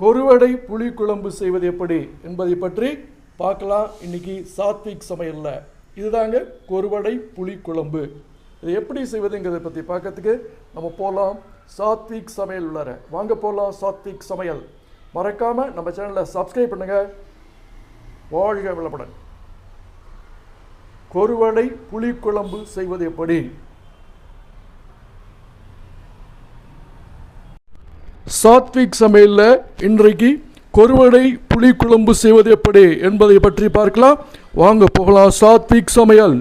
கொருவடை புளிக்குழம்பு செய்வது எப்படி என்பதை பற்றி பார்க்கலாம். இன்னைக்கு சாத்விக் சமையலில். இதுதாங்க கொருவடை புளிக்குழம்பு. இது எப்படி செய்வதுங்கிறதை பற்றி பார்க்கறதுக்கு நம்ம போகலாம் சாத்விக் சமையல் உள்ளார. வாங்க போகலாம் சாத்விக் சமையல். மறக்காமல் நம்ம சேனலை சப்ஸ்கிரைப் பண்ணுங்கள் வாழ்க வளமுடன். கொருவடை புளிக்குழம்பு செய்வது எப்படி? சாத்விக் சமையலில் இன்றைக்கு கொருவடை புளிக்குழம்பு செய்வது எப்படி என்பதை பற்றி பார்க்கலாம். வாங்க போகலாம். சாத்விக் சமையல்.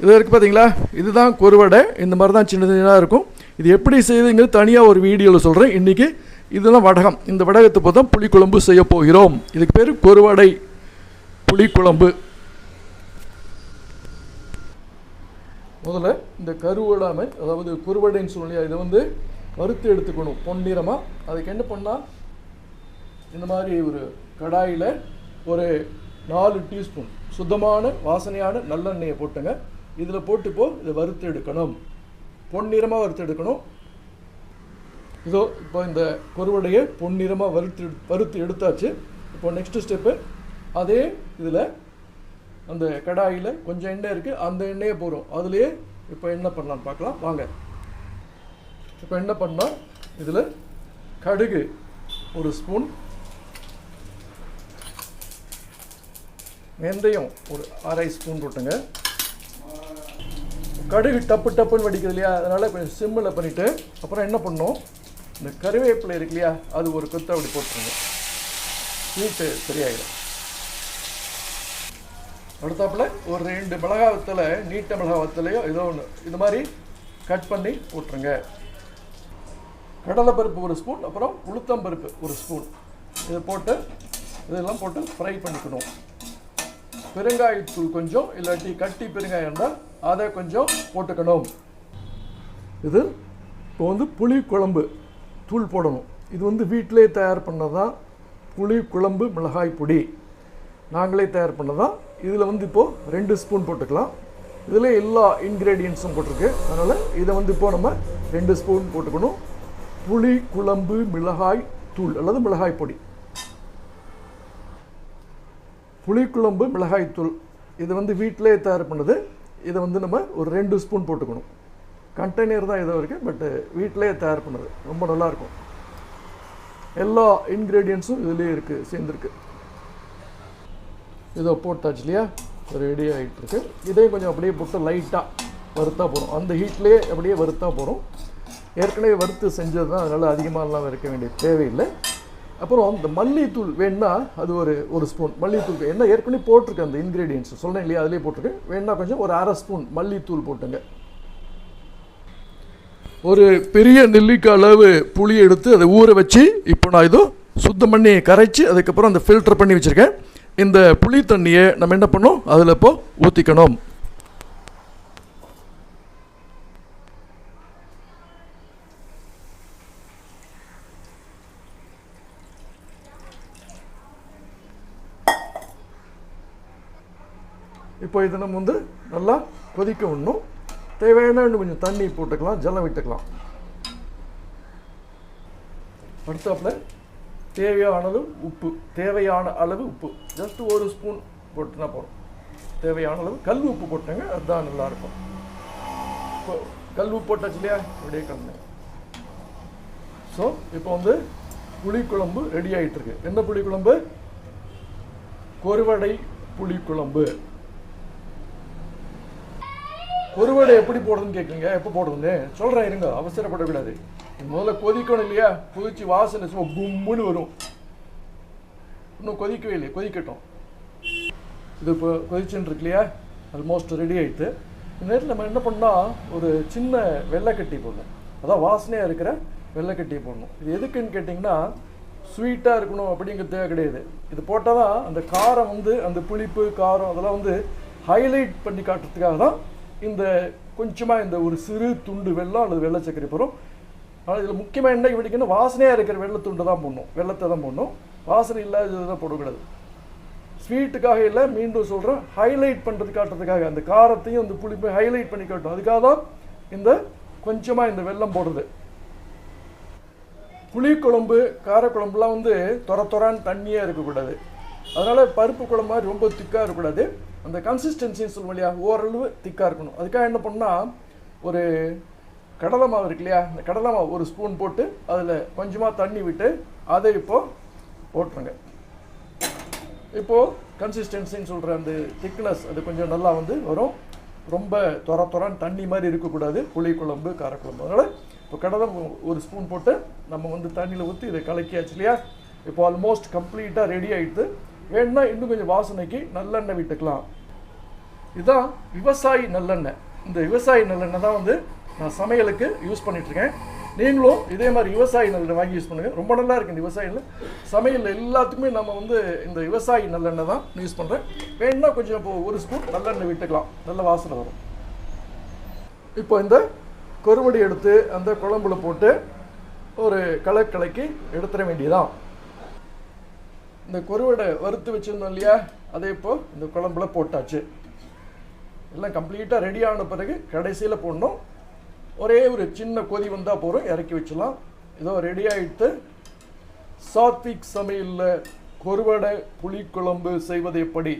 இது இருக்குது பார்த்தீங்களா இதுதான் கொருவடை இந்த மாதிரி தான் சின்ன சின்னதாக இருக்கும். இது எப்படி செய்யுதுங்கிறது தனியாக ஒரு வீடியோவில் சொல்கிறேன் இன்றைக்கி இதுதான் வடகம். இந்த வடகத்தை போது தான் புளிக்குழம்பு செய்ய போகிறோம். இதுக்கு பேர் கொருவடை புளிக்குழம்பு முதல்ல இந்த கருவடாமை அதாவது குருவடைன்னு சொல்லலையா இதை வந்து வறுத்து எடுத்துக்கணும். பொன்னிறமாக அதுக்கு என்ன பண்ணால் இந்த மாதிரி ஒரு கடாயில் ஒரு நாலு டீஸ்பூன் சுத்தமான வாசனையான நல்லெண்ணெயை போட்டுங்க. இதில் போட்டு போ இதை வறுத்து எடுக்கணும். பொன்னிறமாக வறுத்து எடுக்கணும். இதோ இப்போ இந்த குருவடையை பொன்னிறமாக வறுத்து எடு- வறுத்து எடுத்தாச்சு. இப்போ நெக்ஸ்ட்டு ஸ்டெப்பு அதே இதில் அந்த கடாயில் கொஞ்சம் எண்ணெய் இருக்குது அந்த எண்ணெயை போகிறோம் அதுலேயே இப்போ என்ன பண்ணலாம்னு பார்க்கலாம். வாங்க. இப்போ என்ன பண்ணால் இதில் கடுகு ஒரு ஸ்பூன் வெந்தயம் ஒரு அரை ஸ்பூன் போட்டுங்க. கடுகு டப்பு டப்புன்னு வெடிக்குது இல்லையா? அதனால் கொஞ்சம் சிம்மில் பண்ணிவிட்டு அப்புறம் என்ன பண்ணோம் இந்த கருவேப்பிலை இருக்கு இல்லையா? அது ஒரு கொத்து அப்படி போட்டுருங்க ஸ்வீட்டு சரியாயிடும். அடுத்தாப்புல ஒரு ரெண்டு மிளகா வத்தலை நீட்ட மிளகா வத்தலையோ ஏதோ ஒன்று இது மாதிரி கட் பண்ணி போட்டுருங்க. கடலைப்பருப்பு ஒரு ஸ்பூன் அப்புறம் உளுத்தம்பருப்பு ஒரு ஸ்பூன். இதை போட்டு இதெல்லாம் போட்டு ஃப்ரை பண்ணிக்கணும். பெருங்காயத்தூள் கொஞ்சம் இல்லாட்டி கட்டி பெருங்காயம் இருந்தால் அதை கொஞ்சம் போட்டுக்கணும். இது இப்போ வந்து புளி குழம்பு தூள் போடணும். இது வந்து வீட்டிலே தயார் பண்ணதான் புளி குழம்பு மிளகாய் பொடி. நாங்களே தயார் பண்ணதான் இதில் வந்து இப்போது ரெண்டு ஸ்பூன் போட்டுக்கலாம். இதில் எல்லா இன்க்ரீடியன்ஸும் போட்டிருக்கு. அதனால் இதை வந்து இப்போது நம்ம ரெண்டு ஸ்பூன் போட்டுக்கணும். புளி குழம்பு மிளகாய் தூள் அல்லது மிளகாய் பொடி. புளிக்குழம்பு மிளகாய் தூள். இது வந்து வீட்டிலே தயார் பண்ணது. இதை வந்து நம்ம ஒரு ரெண்டு ஸ்பூன் போட்டுக்கணும். கண்டெய்னர் தான் இதோ இருக்குது பட்டு வீட்டிலே தயார் பண்ணது. ரொம்ப நல்லாயிருக்கும். எல்லா இன்க்ரீடியன்ஸும் இதுலேயே இருக்குது சேர்ந்துருக்கு. இதோ போட்டாச்சு இல்லையா? ரெடி ஆகிட்டு இருக்கு. இதையும் கொஞ்சம் அப்படியே போட்டு லைட்டாக வறுத்தா போகிறோம் அந்த ஹீட்லேயே அப்படியே வறுத்தா போகிறோம் ஏற்கனவே வறுத்து செஞ்சது தான் அதனால் அதிகமாகலாம் இருக்க வேண்டிய தேவையில்லை. அப்புறம் இந்த மல்லித்தூள் வேணுன்னா அது ஒரு ஒரு ஸ்பூன் மல்லித்தூள் என்ன ஏற்கனவே போட்டிருக்கேன் அந்த இன்க்ரீடியன்ஸ் சொன்னேன் இல்லையா? அதிலே போட்டிருக்கேன். வேணுன்னா கொஞ்சம் ஒரு அரை ஸ்பூன் மல்லித்தூள் போட்டுங்க. ஒரு பெரிய நெல்லிக்காய் அளவு புளி எடுத்து அதை ஊற வச்சு இப்போ நான் இதோ சுத்தம் பண்ணி கரைச்சி அதுக்கப்புறம் அந்த ஃபில்டர் பண்ணி வச்சுருக்கேன். இந்த புளி தண்ணியை நம்ம என்ன பண்ணோம் அதில் இப்போ ஊற்றிக்கணும் இப்போ இது நம்ம வந்து நல்லா கொதிக்க விடணும். தேவையான இன்னும் கொஞ்சம் தண்ணி போட்டுக்கலாம் ஜலம் விட்டுக்கலாம். அடுத்தாப்புல தேவையான அளவு உப்பு தேவையான அளவு உப்பு. ஜஸ்ட் ஒரு ஸ்பூன் போட்டுனா போதும். தேவையான அளவு கல் உப்பு போட்டுங்க அதுதான் நல்லாயிருக்கும். இப்போ கல் உப்பு போட்டாச்சு இல்லையா? அப்படியே கண்ணு ஸோ இப்போ வந்து புளிக்குழம்பு ரெடி ஆகிட்டுருக்கு என்ன புளிக்குழம்பு? கொருவடை புளிக்குழம்பு. கொருவடை எப்படி போடுறதுன்னு கேட்குறீங்க எப்போ போடுறது சொல்கிறேன் இருங்க. அவசரப்படக்கூடாது. இது முதல்ல கொதிக்கணும் இல்லையா? கொதிச்சு வாசனை சும்மா கும்முன்னு வரும். இன்னும் கொதிக்கவே இல்லையா. கொதிக்கட்டும். இது இப்போ கொதிச்சுன்னு இருக்கு இல்லையா? ஆல்மோஸ்ட் ரெடி ஆகிட்டு இந்த நேரத்தில் நம்ம என்ன பண்ணால் ஒரு சின்ன வெள்ளைக்கட்டி போடணும். அதான் வாசனையாக இருக்கிற வெள்ளைக்கட்டி போடணும். இது எதுக்குன்னு கேட்டிங்கன்னா ஸ்வீட்டாக இருக்கணும் அப்படிங்கிறது தேவை கிடையாது. இது போட்டால் தான் அந்த காரம் வந்து அந்த புளிப்பு காரம் அதெல்லாம் வந்து ஹைலைட் பண்ணி காட்டுறதுக்காக தான் இந்த கொஞ்சமாக இந்த ஒரு சிறு துண்டு வெள்ளம் அல்லது வெள்ளை சர்க்கரை போகிறோம் ஆனால் இதில் முக்கியமாக என்ன பிடிக்கணும் வாசனையாக இருக்கிற வெள்ளத்துண்டு தான் போடணும். வெள்ளத்தை தான் போடணும். வாசனை இல்லாததை போடக்கூடாது. ஸ்வீட்டுக்காக இல்லை மீண்டும் சொல்கிறேன் ஹைலைட் பண்ணுறது காட்டுறதுக்காக அந்த காரத்தையும் அந்த புளிப்பையும் ஹைலைட் பண்ணி காட்டும் அதுக்காக தான் இந்த கொஞ்சமாக இந்த வெள்ளம் போடுறது. புளிக்குழம்பு காரக்குழம்புலாம் வந்து தொர தொரான்னு தண்ணியாக இருக்கக்கூடாது. அதனால் பருப்பு குழம்பு மாதிரி ரொம்ப திக்காக இருக்கக்கூடாது. அந்த கன்சிஸ்டன்சின்னு சொல்லுவோம் இல்லையா ஓரளவு திக்காக இருக்கணும். அதுக்காக என்ன பண்ணால் ஒரு கடலை மாவு இருக்கு இல்லையா இந்த கடலை மாவு ஒரு ஸ்பூன் போட்டு அதில் கொஞ்சமாக தண்ணி விட்டு அதை இப்போது போட்டுருங்க. இப்போது கன்சிஸ்டன்சின்னு சொல்கிற அந்த திக்னஸ் அது கொஞ்சம் நல்லா வந்து வரும். ரொம்ப தொர தொரான்னு தண்ணி மாதிரி இருக்கக்கூடாது புளி குழம்பு காரக்குழம்பு. அதனால் இப்போ கடலை ஒரு ஸ்பூன் போட்டு நம்ம வந்து தண்ணியில் ஊற்றி இதை கலக்கியாச்சு இல்லையா இப்போ ஆல்மோஸ்ட் கம்ப்ளீட்டாக ரெடி ஆகிடுது வேணும்னா இன்னும் கொஞ்சம் வாசனைக்கு நல்லெண்ணெய் விட்டுக்கலாம். இதுதான் விவசாயி நல்லெண்ணெய். இந்த விவசாயி நல்லெண்ணெய் தான் வந்து நான் சமையலுக்கு யூஸ் பண்ணிகிட்ருக்கேன் நீங்களும் இதே மாதிரி விவசாயி நல்லெண்ணெய் வாங்கி யூஸ் பண்ணுங்கள் ரொம்ப நல்லா இருக்குது இந்த விவசாயியில் சமையல் எல்லாத்துக்குமே நம்ம வந்து இந்த விவசாயி நல்லெண்ணெய் தான் யூஸ் பண்ணுறேன் வேணும்னா கொஞ்சம் இப்போ ஒரு ஸ்பூன் நல்லெண்ணெய் விட்டுக்கலாம். நல்ல வாசனை வரும். இப்போ இந்த கொருவடி எடுத்து அந்த குழம்புல போட்டு ஒரு கலக்கலைக்கு கலக்கி எடுத்துட வேண்டியதான் இந்த கொருவடை வறுத்து வச்சிருந்தோம் இல்லையா? அதே இப்போ இந்த குழம்புல போட்டாச்சு. எல்லாம் கம்ப்ளீட்டாக ரெடி ஆன பிறகு கடைசியில் போடணும். ஒரே ஒரு சின்ன கொதி வந்தால் போகிறோம் இறக்கி வச்சிடலாம். இதோ ரெடி ஆகிட்டு சாத்விக் சமையலில் கொருவடை புளிக்குழம்பு செய்வது எப்படி?